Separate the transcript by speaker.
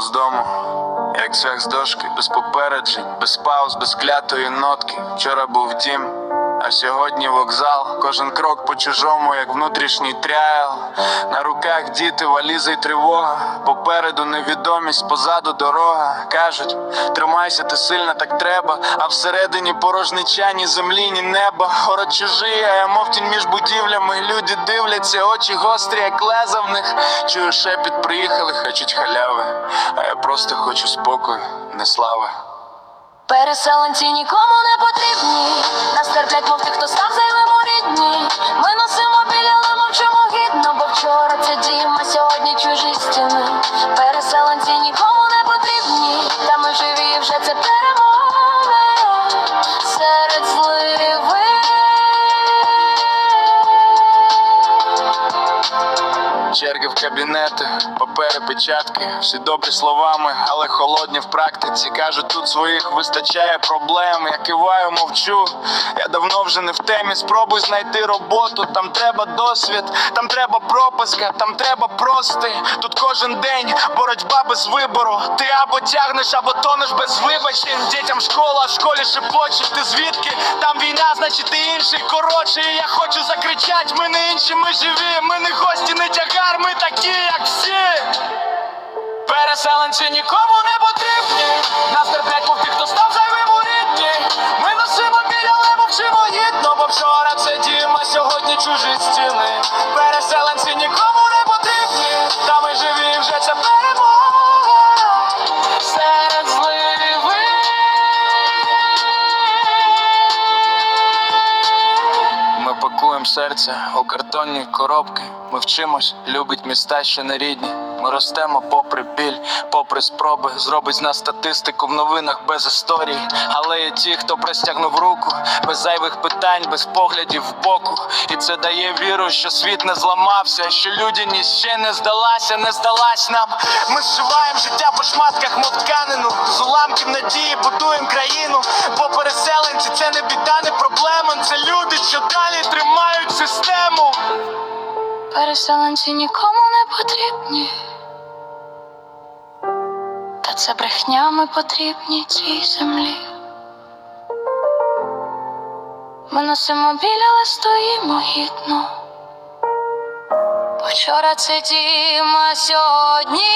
Speaker 1: з дому, як цвях з дошки, без попереджень, без пауз, без клятої нотки. Вчора був дім а сьогодні вокзал. Кожен крок по чужому, як внутрішній тряйл. На руках діти, валізи й тривога. Попереду невідомість, позаду дорога. Кажуть, тримайся, ти сильна, так треба. А всередині порожнича, ні землі, ні неба. Город чужий, а я мов тінь між будівлями. Люди дивляться, очі гострі, як леза в них. Чую шепіт, приїхали, хочуть халяви. А я просто хочу спокою, не слави.
Speaker 2: Переселенці нікому не потрібні. Нас терплять, мов
Speaker 1: В кабінети, папери, печатки, всі добрі словами, але холодні в практиці. Кажуть, тут своїх вистачає проблем. Я киваю, мовчу. Я давно вже не в темі. Спробуй знайти роботу. Там треба досвід, там треба прописка, там треба прости. Тут кожен день боротьба без вибору. Ти або тягнеш, або тонеш без вибачень. Дітям школа, в школі шепочуть. Ти звідки? Там війна, значить ти інший. Коротше, я хочу закричать. Ми не інші, ми живі. Ми не гості, не тягар, ми такі, як всі. Переселенці нікому не потрібні. Нас терплять, по тих, хто став зайвим у рідні. Ми носимо біля, але мовчимо гідно, бо вчора це дім, а сьогодні чужі стіни. Переселенці нікому серце у картонні коробки. Ми вчимось, любить міста, що не рідні. Ми ростемо попри біль, попри спроби. Зробить з нас статистику в новинах без історій. Але є ті, хто простягнув руку, без зайвих питань, без поглядів в боку. І це дає віру, що світ не зламався, що людяність ще не здалася, не здалась нам. Ми зшиваємо життя по шматках, мов тканину. З уламків надії будуємо країну. Бо переселенці це не біда, не проблема. Це люди, що далі тримають систему.
Speaker 2: Переселенці нікому не потрібні. Це брехня ми потрібні цій землі. Ми носимо біля, але стоїмо гідно. Вчора це дім, а сьогодні